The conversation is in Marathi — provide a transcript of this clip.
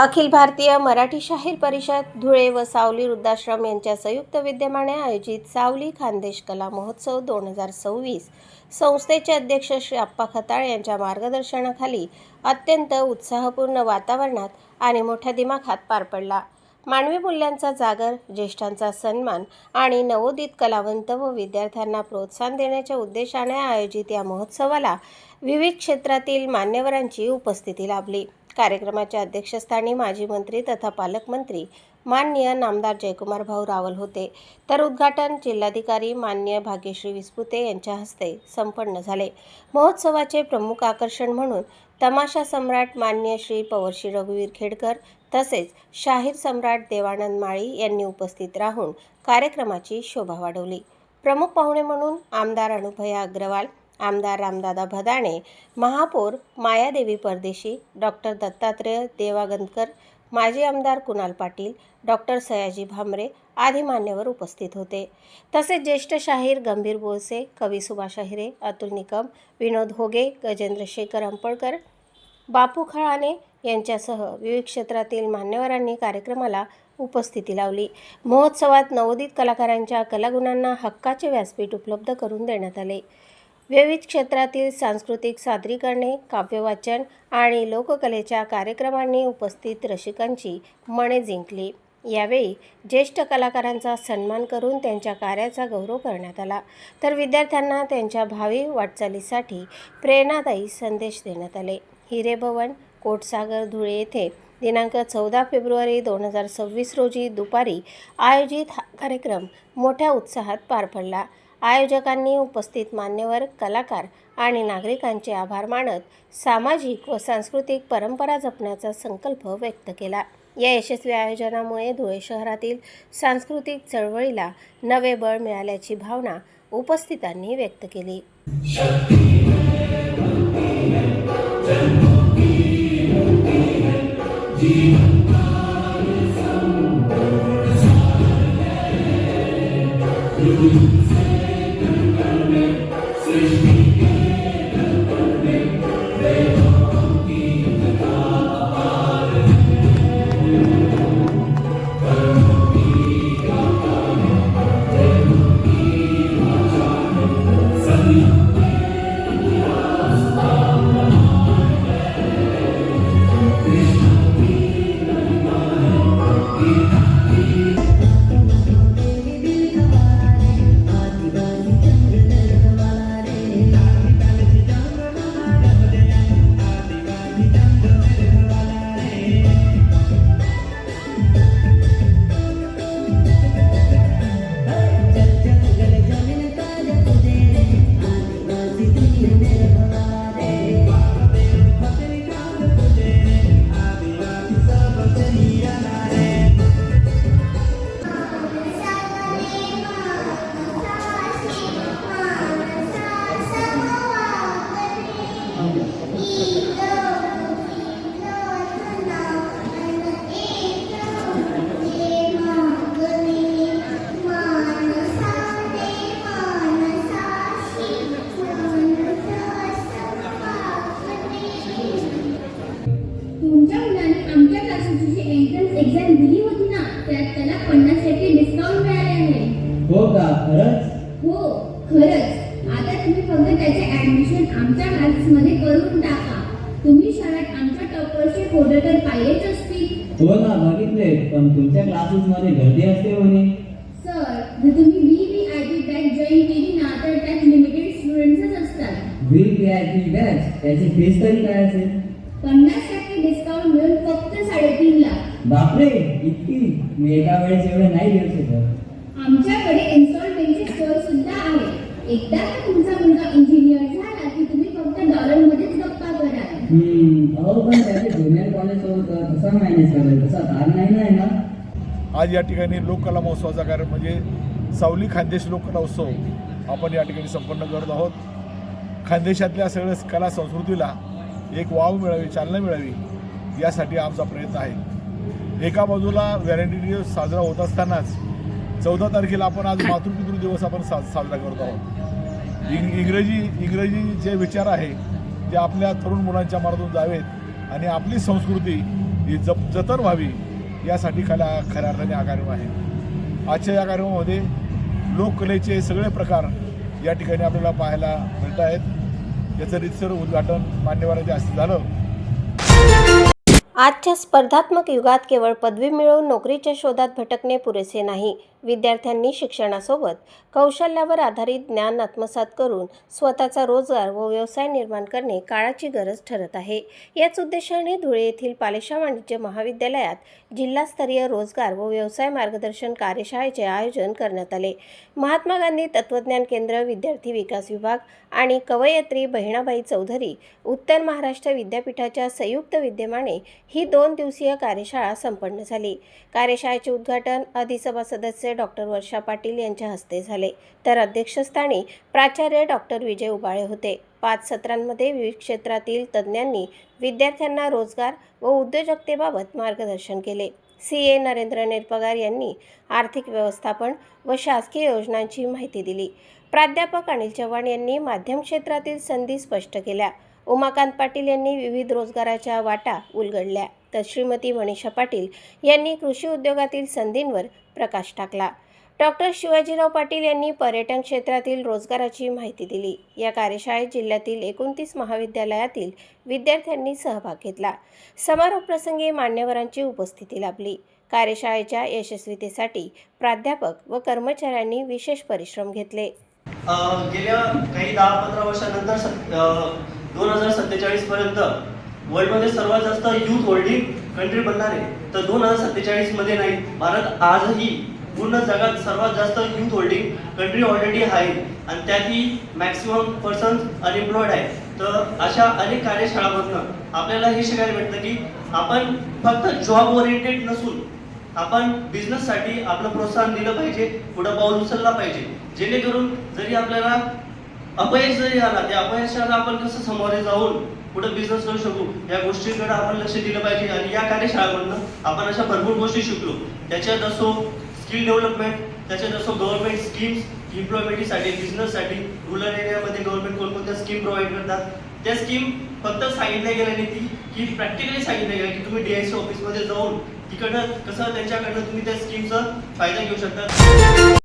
अखिल भारतीय मराठी शाहीर परिषद धुळे व सावली वृद्धाश्रम यांच्या संयुक्त विद्यमाने आयोजित सावली खानदेश कला महोत्सव दोन हजार सव्वीस. संस्थेचे अध्यक्ष श्री आप्पा खताळ यांच्या मार्गदर्शनाखाली अत्यंत उत्साहपूर्ण वातावरणात आणि मोठ्या दिमाखात पार पडला. मानवी मूल्यांचा जागर ज्येष्ठांचा सन्मान आणि नवोदित कलावंत व विद्यार्थ्यांना प्रोत्साहन देण्याच्या उद्देशाने आयोजित या महोत्सवाला विविध क्षेत्रातील मान्यवरांची उपस्थिती लाभली. कार्यक्रमाच्या अध्यक्षस्थानी माजी मंत्री तथा पालकमंत्री मान्य नामदार जयकुमार भाऊ रावल होते. तर उद्घाटन जिल्हाधिकारी मान्य भाग्यश्री विस्पुते यांच्या हस्ते संपन्न झाले. महोत्सवाचे प्रमुख आकर्षण म्हणून तमाशा सम्राट मान्य श्री पवर्शी रघुवीर खेडकर तसेच शाहीर सम्राट देवानंद माळी यांनी उपस्थित राहून कार्यक्रमाची शोभा वाढवली. प्रमुख पाहुणे म्हणून आमदार अनुभया अग्रवाल आमदार रामदादा भदाणे महापौर मायादेवी परदेशी डॉक्टर दत्तात्रेय देवागंदकर माजी आमदार कुणाल पाटील डॉक्टर सयाजी भामरे आदी मान्यवर उपस्थित होते. तसेच ज्येष्ठ शाहीर गंभीर बोळसे कवी सुभाष अहिरे अतुल निकम विनोद होगे गजेंद्र शेखर अंपळकर बापू खळाणे यांच्यासह विविध क्षेत्रातील मान्यवरांनी कार्यक्रमाला उपस्थिती लावली. महोत्सवात नवोदित कलाकारांच्या कलागुणांना हक्काचे व्यासपीठ उपलब्ध करून देण्यात आले. विविध क्षेत्रातील सांस्कृतिक सादरीकरणे काव्यवाचन आणि लोककलेच्या कार्यक्रमांनी उपस्थित रसिकांची मने जिंकली. यावेळी ज्येष्ठ कलाकारांचा सन्मान करून त्यांच्या कार्याचा गौरव करण्यात आला. तर विद्यार्थ्यांना त्यांच्या भावी वाटचालीसाठी प्रेरणादायी संदेश देण्यात आले. हिरेभवन कोटसागर धुळे येथे दिनांक चौदा फेब्रुवारी दोन हजार सव्वीस रोजी दुपारी आयोजित हा कार्यक्रम मोठ्या उत्साहात पार पडला. आयोजकांनी उपस्थित मान्यवर कलाकार आणि नागरिकांचे आभार मानत सामाजिक व सांस्कृतिक परंपरा जपण्याचा संकल्प व्यक्त केला. या यशस्वी आयोजनामुळे धुळे शहरातील सांस्कृतिक चळवळीला नवे बळ मिळाल्याची भावना उपस्थितांनी व्यक्त केली. Sich तुमच्या आमच्या क्लासेसची जी एंट्रन्स एक्झाम दिली होती ना त्यात त्याला पन्नास टक्के डिस्काउंट मिळाले आहे. हो का? खरंच? हो खरंच. आता तुम्ही फक्त त्याचे ऍडमिशन आमच्या क्लासेसमध्ये करून टाका. तुम्ही शाळेत आमच्या टॉपरचे फोटो तर पाहिलेच असतील. हो ना बघितले. पण तुमच्या क्लासेस मध्ये गर्दी असते म्हणे. सर जर तुम्ही V V I P batch join केली ना तर त्यात लिमिटेड स्टुडंट्सच असतात. V P I P batch त्याची फीस तरी काय असेल? पन्नास टक्के डिस्काउंट मिळून फक्त साडेतीन लाख बापरे इतकी मी एका वेळेस एवढं नाही देऊ शकत आमच्याकडे इन्स्टॉलमेंटची सोय सुद्धा आहे. एकदा का तुमचा मुलगा इंजिनियर झाला की तुम्ही फक्त डॉलरमध्येच गप्पा कराल हम्म, अहो पण त्याचे ज्युनियर कॉलेज मॅनेज करेल तसा तार नाही ना ना आज या ठिकाणी लोककला महोत्सवाचा कार्यक्रम म्हणजे सावली खानदेश लोककला उत्सव आपण या ठिकाणी संपन्न करत आहोत. खानदेशातल्या सगळ्या कला संस्कृतीला एक वाव मिळावी चालना मिळावी यासाठी आमचा प्रयत्न आहे. एका बाजूला व्हॅलेंटाईन दिवस साजरा होत असतानाच चौदा तारखेला आपण आज मातृपितृ दिवस आपण सा साजरा करत आहोत. इंग इंग्रजी इंग्रजी जे विचार आहे ते आपल्या तरुण मुलांच्या मार्गातून जावेत आणि आपली संस्कृती ही जप जतन व्हावी यासाठी खऱ्या खऱ्या अर्थाने हा कार्यक्रम आहे. आजच्या या कार्यक्रमामध्ये लोककलेचे सगळे प्रकार या ठिकाणी आपल्याला पाहायला मिळत आहेत. याचं रितसर उद्घाटन मान्यवरांच्या हस्ते झालं. आजच्या स्पर्धात्मक युगात केवळ पदवी मिळवून नोकरीच्या शोधात भटकणे पुरेसे नाही. विद्यार्थ्यांनी शिक्षणासोबत कौशल्यावर आधारित ज्ञान आत्मसात करून स्वतःचा रोजगार व व्यवसाय निर्माण करणे काळाची गरज ठरत आहे. याच उद्देशाने धुळे येथील पालेशा वाणिज्य महाविद्यालयात जिल्हास्तरीय रोजगार व व्यवसाय मार्गदर्शन कार्यशाळेचे आयोजन करण्यात आले. महात्मा गांधी तत्वज्ञान केंद्र विद्यार्थी विकास विभाग आणि कवयित्री बहिणाबाई चौधरी उत्तर महाराष्ट्र विद्यापीठाच्या संयुक्त विद्यमाने ही दोन दिवसीय कार्यशाळा संपन्न झाली. कार्यशाळेचे उद्घाटन अधिसभा सदस्य डॉक्टर वर्षा पाटील यांच्या हस्ते झाले. तर अध्यक्षस्थानी प्राचार्य डॉक्टर विजय उबाळे होते. पाच सत्रांमध्ये विविध क्षेत्रातील तज्ज्ञांनी विद्यार्थ्यांना रोजगार व उद्योजकतेबाबत मार्गदर्शन केले. सी. ए. नरेंद्र नेरपगार यांनी आर्थिक व्यवस्थापन व शासकीय योजनांची माहिती दिली. प्राध्यापक अनिल चव्हाण यांनी माध्यम क्षेत्रातील संधी स्पष्ट केल्या. उमाकांत पाटील यांनी विविध रोजगाराच्या वाटा उलगडल्या. तर श्रीमती मनीषा पाटील यांनी कृषी उद्योगातील संधींवर प्रकाश टाकला. डॉक्टर शिवाजीराव पाटील यांनी पर्यटन क्षेत्रातील रोजगाराची माहिती दिली. या कार्यशाळेत जिल्ह्यातील एकोणतीस महाविद्यालयातील विद्यार्थ्यांनी सहभाग घेतला. समारोप प्रसंगी मान्यवरांची उपस्थिती लाभली. कार्यशाळेच्या यशस्वीतेसाठी प्राध्यापक व कर्मचाऱ्यांनी विशेष परिश्रम घेतले. गेल्या काही दहा पंधरा वर्षानंतर दोन हजार सत्तेचाळीस पर्यंत वर्ल्डमध्ये सर्वात जास्त युथ होल्डिंग कंट्री बनणार आहे. तर दोन हजार सत्तेचाळीसमध्ये नाही भारत आजही पूर्ण जगात सर्वात जास्त युथ होल्डिंग कंट्री ऑलरेडी आहे. आणि त्यातही मॅक्सिमम पर्सन अनएम्प्लॉयड आहे. तर अशा अनेक कार्यशाळांमधनं आपल्याला हे शिकायला भेटतं की आपण फक्त जॉब ओरिएंटेड नसून आपण बिझनेससाठी आपलं प्रोत्साहन दिलं पाहिजे पुढं पाऊल उचलला पाहिजे. जेणेकरून जरी आपल्याला अपयश जरी आला त्या अपयशाला आपण कसं सामोरे जाऊन कुठं बिझनेस करू शकू या गोष्टीकडे आपण लक्ष दिलं पाहिजे आणि या कार्यशाळामधनं आपण अशा भरपूर गोष्टी शिकलो. त्याच्यात असो स्किल डेव्हलपमेंट त्याच्यात असो गव्हर्नमेंट स्कीम्स एम्प्लॉयमेंटसाठी बिझनेससाठी रुरल एरियामध्ये गव्हर्नमेंट कोणकोणत्या स्कीम प्रोव्हाइड करतात. त्या स्कीम फक्त सांगितल्या गेल्या नाही ती की प्रॅक्टिकली सांगितल्या गेल्या की तुम्ही डीआयसी ऑफिसमध्ये जाऊन तिकडं कसं त्यांच्याकडनं तुम्ही त्या स्कीमचा फायदा घेऊ शकता.